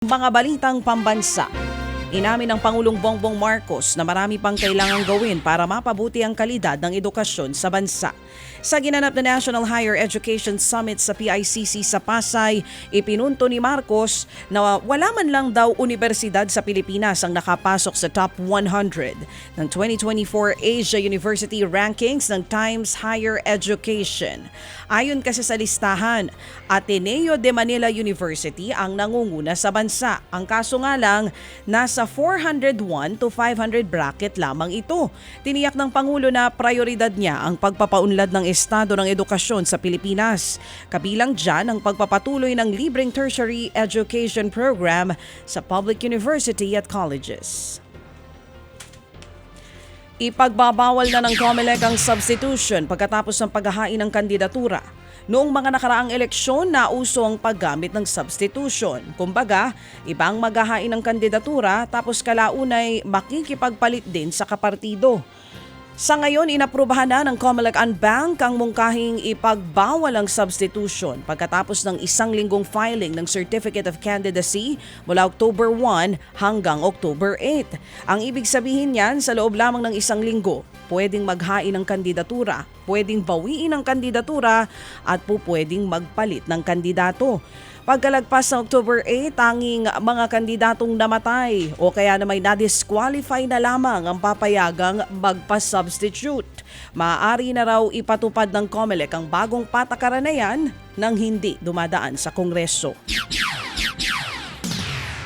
Mga balitang pambansa. Inamin ng Pangulong Bongbong Marcos na marami pang kailangang gawin para mapabuti ang kalidad ng edukasyon sa bansa. Sa ginanap na National Higher Education Summit sa PICC sa Pasay, ipinunto ni Marcos na wala man lang daw universidad sa Pilipinas ang nakapasok sa top 100 ng 2024 Asia University Rankings ng Times Higher Education. Ayon kasi sa listahan, Ateneo de Manila University ang nangunguna sa bansa. Ang kaso nga lang, nasa 401 to 500 bracket lamang ito. Tiniyak ng Pangulo na prioridad niya ang pagpapaunlad ng estado ng edukasyon sa Pilipinas. Kabilang dyan ang pagpapatuloy ng libreng tertiary education program sa public university at colleges. Ipagbabawal na ng COMELEC ang substitution pagkatapos ng paghahain ng kandidatura. Noong mga nakaraang eleksyon, nauso ang paggamit ng substitution. Kumbaga, ibang maghahain ng kandidatura tapos kalaunay makikipagpalit din sa kapartido. Sa ngayon, inaprubahan na ng COMELEC Unbank ang mungkahing ipagbawal ang substitution pagkatapos ng isang linggong filing ng Certificate of Candidacy mula October 1 hanggang October 8. Ang ibig sabihin niyan, sa loob lamang ng isang linggo, pwedeng maghain ng kandidatura, pwedeng bawiin ang kandidatura at po pwedeng magpalit ng kandidato. Pagkalagpas ng October 8, tanging mga kandidatong namatay o kaya na may na-disqualify na lamang ang papayagang magpa-substitute. Maaari na raw ipatupad ng COMELEC ang bagong patakaran na yan nang hindi dumadaan sa Kongreso.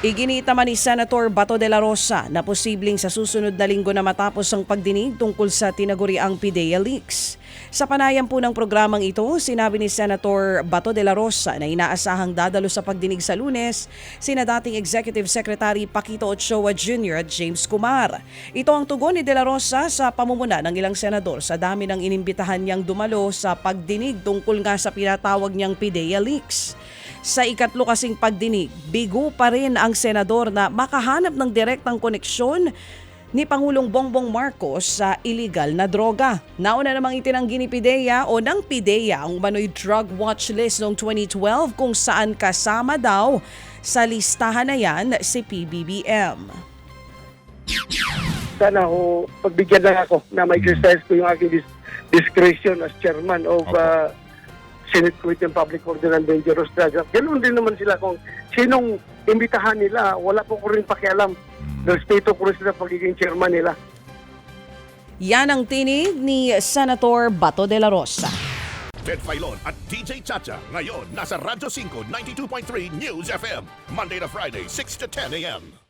Iginita man ni Senator Bato de la Rosa na posibleng sa susunod na linggo na matapos ang pagdinig tungkol sa tinaguriang PIDEA leaks. Sa panayam po ng programang ito, sinabi ni Senator Bato de la Rosa na inaasahang dadalo sa pagdinig sa lunes sina dating Executive Secretary Paquito Ochoa Jr. at James Kumar. Ito ang tugon ni de la Rosa sa pamumuna ng ilang senador sa dami ng inimbitahan niyang dumalo sa pagdinig tungkol nga sa pinatawag niyang PIDEA leaks. Sa ikatlo kasing pagdinig, bigo pa rin ang senador na makahanap ng direktang koneksyon ni Pangulong Bongbong Marcos sa illegal na droga. Nauna namang itinanggi ni PIDEA o ng PIDEA ang umano'y drug watch list noong 2012 kung saan kasama daw sa listahan na yan si PBBM. sana ho pagbigyan lang ako na ma-exercise ko yung aking dis- discretion as chairman of uh, Senate Committee on Public Order and Dangerous Drugs. Ganun din naman sila kung sinong imbitahan nila, wala po ko rin pakialam. Respeto ko rin sila pagiging chairman nila. Yan ang tinig ni Senator Bato de la Rosa. Ted Filon at DJ Chacha. Ngayon, nasa Radyo 5, 92.3 News FM. Monday to Friday, 6 to 10 a.m.